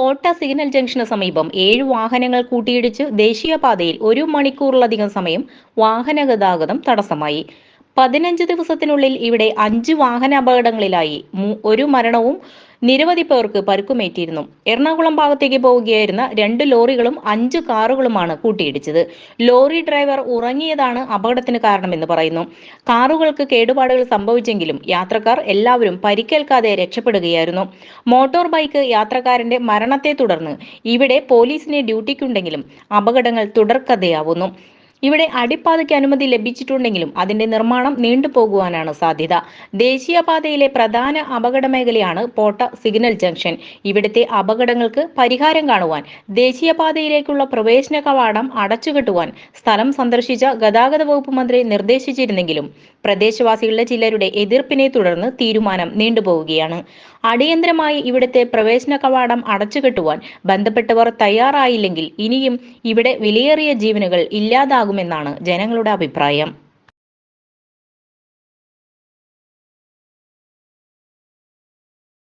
പോട്ട signal junction സമീപം ഏഴ് വാഹനങ്ങൾ കൂട്ടിയിടിച്ച് ദേശീയപാതയിൽ ഒരു മണിക്കൂറിലധികം സമയം വാഹന ഗതാഗതം തടസ്സമായി. പതിനഞ്ച് ദിവസത്തിനുള്ളിൽ ഇവിടെ അഞ്ച് വാഹന അപകടങ്ങളിലായി ഒരു മരണവും നിരവധി പേർക്ക് പരുക്കുമേറ്റിയിരുന്നു. എറണാകുളം ഭാഗത്തേക്ക് പോവുകയായിരുന്ന രണ്ട് ലോറികളും അഞ്ച് കാറുകളുമാണ് കൂട്ടിയിടിച്ചത്. ലോറി ഡ്രൈവർ ഉറങ്ങിയതാണ് അപകടത്തിന് കാരണമെന്ന് പറയുന്നു. കാറുകൾക്ക് കേടുപാടുകൾ സംഭവിച്ചെങ്കിലും യാത്രക്കാർ എല്ലാവരും പരിക്കേൽക്കാതെ രക്ഷപ്പെടുകയായിരുന്നു. മോട്ടോർ ബൈക്ക് യാത്രക്കാരന്റെ മരണത്തെ തുടർന്ന് ഇവിടെ പോലീസിന് ഡ്യൂട്ടിക്കുണ്ടെങ്കിലും അപകടങ്ങൾ തുടർക്കഥയാവുന്നു. ഇവിടെ അടിപ്പാതയ്ക്ക് അനുമതി ലഭിച്ചിട്ടുണ്ടെങ്കിലും അതിന്റെ നിർമ്മാണം നീണ്ടുപോകുവാനാണ് സാധ്യത. ദേശീയപാതയിലെ പ്രധാന അപകട മേഖലയാണ് പോട്ട സിഗ്നൽ ജംഗ്ഷൻ. ഇവിടുത്തെ അപകടങ്ങൾക്ക് പരിഹാരം കാണുവാൻ ദേശീയപാതയിലേക്കുള്ള പ്രവേശന കവാടം അടച്ചുകെട്ടുവാൻ സ്ഥലം സന്ദർശിച്ച ഗതാഗത വകുപ്പ് മന്ത്രി നിർദ്ദേശിച്ചിരുന്നെങ്കിലും പ്രദേശവാസികളുടെ ചിലരുടെ എതിർപ്പിനെ തുടർന്ന് തീരുമാനം നീണ്ടുപോവുകയാണ് അടിയന്തരമായി ഇവിടുത്തെ പ്രവേശന കവാടം അടച്ചുകെട്ടുവാൻ ബന്ധപ്പെട്ടവർ തയ്യാറായില്ലെങ്കിൽ ഇനിയും ഇവിടെ വിലയേറിയ ജീവനുകൾ ഇല്ലാതാകുമെന്നാണ് ജനങ്ങളുടെ അഭിപ്രായം